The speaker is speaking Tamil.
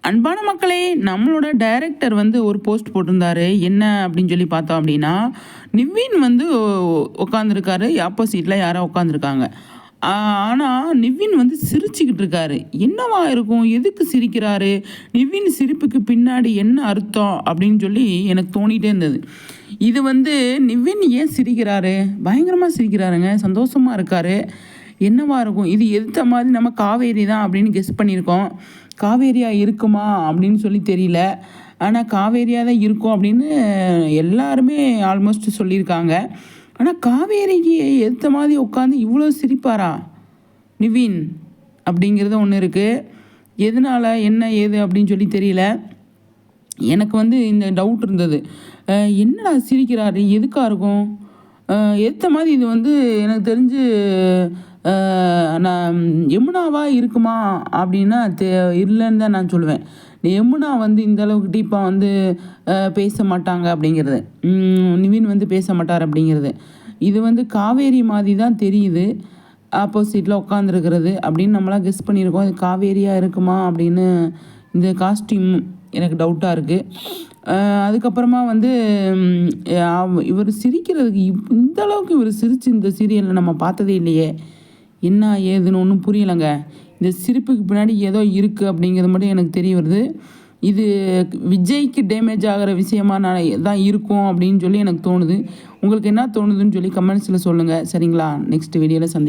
அன்பான மக்களே நம்மளோட டைரக்டர் வந்து ஒரு போஸ்ட் போட்டிருந்தாரு. என்ன அப்படின்னு சொல்லி பார்த்தோம் அப்படின்னா நிவின் வந்து உட்காந்துருக்காரு ஆப்போசிட்டில் யாரோ உட்காந்துருக்காங்க ஆனால் நிவின் வந்து சிரிச்சுக்கிட்டு இருக்காரு. என்னவா இருக்கும்? எதுக்கு சிரிக்கிறாரு? நிவின் சிரிப்புக்கு பின்னாடி என்ன அர்த்தம்? அப்படின்னு சொல்லி எனக்கு தோணிகிட்டே இருந்தது. இது வந்து நிவின் ஏன் சிரிக்கிறாரு? பயங்கரமாக சிரிக்கிறாருங்க. சந்தோஷமாக இருக்காரு. என்னவாக இருக்கும்? இது எதிர்த்த மாதிரி நம்ம காவேரி தான் அப்படின்னு கெஸ் பண்ணியிருக்கோம். காவேரியாக இருக்குமா அப்படின்னு சொல்லி தெரியல. ஆனால் காவேரியாக தான் இருக்கும் அப்படின்னு எல்லாருமே ஆல்மோஸ்ட் சொல்லியிருக்காங்க. ஆனால் காவேரிக்கு எதிர்த்த மாதிரி உட்காந்து இவ்வளோ சிரிப்பாரா? நிவின் அப்படிங்கிறது ஒன்று இருக்குது எதனால் என்ன ஏது அப்படின்னு சொல்லி தெரியல. எனக்கு வந்து இந்த டவுட் இருந்தது. என்னடா சிரிக்கிறாரு? எதுக்காக இருக்கும்? ஏற்ற மாதிரி இது வந்து எனக்கு தெரிஞ்சு நான் யமுனாவா இருக்குமா அப்படின்னா தெ இல்லைன்னு தான் நான் சொல்லுவேன். யமுனா வந்து இந்த அளவுக்கு டீப்பாக வந்து பேச மாட்டாங்க அப்படிங்கிறது. நிவின் வந்து பேச மாட்டார் அப்படிங்கிறது. இது வந்து காவேரி மாதிரி தான் தெரியுது. ஆப்போசிட்டில் உட்காந்துருக்கிறது அப்படின்னு நம்மளாம் கெஸ் பண்ணியிருக்கோம். இது காவேரியாக இருக்குமா அப்படின்னு இந்த காஸ்டியூம் எனக்கு டவுட்டாக இருக்குது அதுக்கப்புறமா வந்து இவர் சிரிக்கிறதுக்கு இந்த அளவுக்கு இவர் சிரிச்சு இந்த சீரியலில் நம்ம பார்த்ததே இல்லையே. என்ன ஏதுன்னு ஒன்றும் புரியலைங்க. இந்த சிரிப்புக்கு பின்னாடி ஏதோ இருக்குது அப்படிங்கிறது மட்டும் எனக்கு தெரிய வருது. இது விஜய்க்கு டேமேஜ் ஆகிற விஷயமா நான் தான் இருக்கும் அப்படின்னு சொல்லி எனக்கு தோணுது. உங்களுக்கு என்ன தோணுதுன்னு சொல்லி கமெண்ட்ஸில் சொல்லுங்கள் சரிங்களா? நெக்ஸ்ட் வீடியோவில் சந்தி